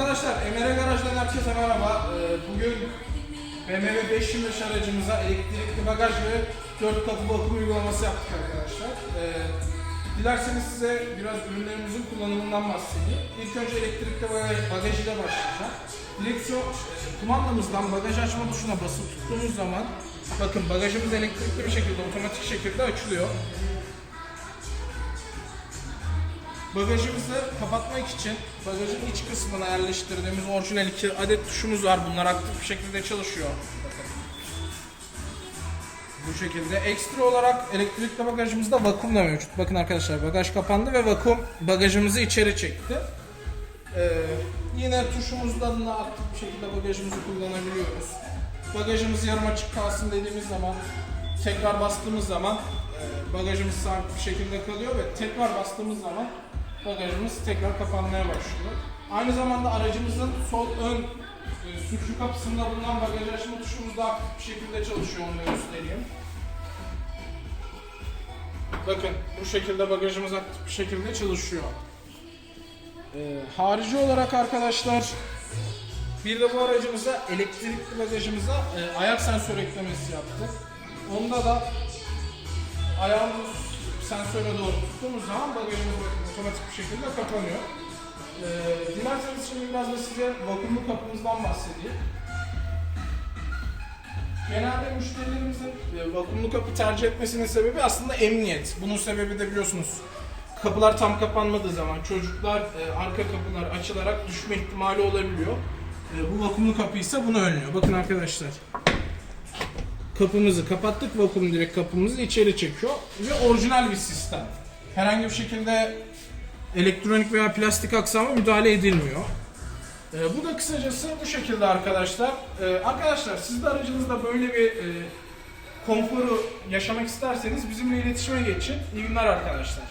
Arkadaşlar Emre Garaj'dan herkese merhaba. Ee, bugün BMW 525 aracımıza elektrikli bagaj ve 4 kapı bakım uygulaması yaptık arkadaşlar. Ee, dilerseniz size biraz ürünlerimizin kullanımından bahsedeyim. İlk önce elektrikli bagaj, ile başlayacağım. Direksiyon e, kumandamızdan bagaj açma tuşuna basılı tuttuğumuz zaman bakın bagajımız elektrikli bir şekilde otomatik şekilde açılıyor. Bagajımızı kapatmak için bagajın iç kısmına yerleştirdiğimiz orijinal iki adet tuşumuz var. Bunlar aktif bir şekilde çalışıyor. Bu şekilde. Ekstra olarak elektrikli bagajımızda vakum da mevcut. Bakın arkadaşlar bagaj kapandı ve vakum bagajımızı içeri çekti. Ee, yine tuşumuzdan da aktif bir şekilde bagajımızı kullanabiliyoruz. Bagajımız yarım açık kalsın dediğimiz zaman tekrar bastığımız zaman e, bagajımız sabit bir şekilde kalıyor ve tekrar bastığımız zaman bagajımız tekrar kapanmaya başlıyor. Aynı zamanda aracımızın sol ön e, sürücü kapısında bulunan bagaj açma tuşumuz da bir şekilde çalışıyor onu da göstereyim. Bakın bu şekilde bagajımız aktif bir şekilde çalışıyor. Ee, harici olarak arkadaşlar bir de bu aracımıza elektrikli bagajımıza e, ayak sensör eklemesi yaptık. Onda da ayağımız sensöre doğru tuttuğumuz zaman bagajımız otomatik bir şekilde kapanıyor. Ee, dilerseniz şimdi biraz da size vakumlu kapımızdan bahsedeyim. Genelde müşterilerimizin e, vakumlu kapı tercih etmesinin sebebi aslında emniyet. Bunun sebebi de biliyorsunuz kapılar tam kapanmadığı zaman çocuklar e, arka kapılar açılarak düşme ihtimali olabiliyor. E, bu vakumlu kapı ise bunu önlüyor. Bakın arkadaşlar. Kapımızı kapattık, vakum direkt kapımızı içeri çekiyor ve orijinal bir sistem. Herhangi bir şekilde elektronik veya plastik aksama müdahale edilmiyor. Ee, bu da kısacası bu şekilde arkadaşlar. Ee, arkadaşlar siz de aracınızda böyle bir e, konforu yaşamak isterseniz bizimle iletişime geçin. İyi günler arkadaşlar.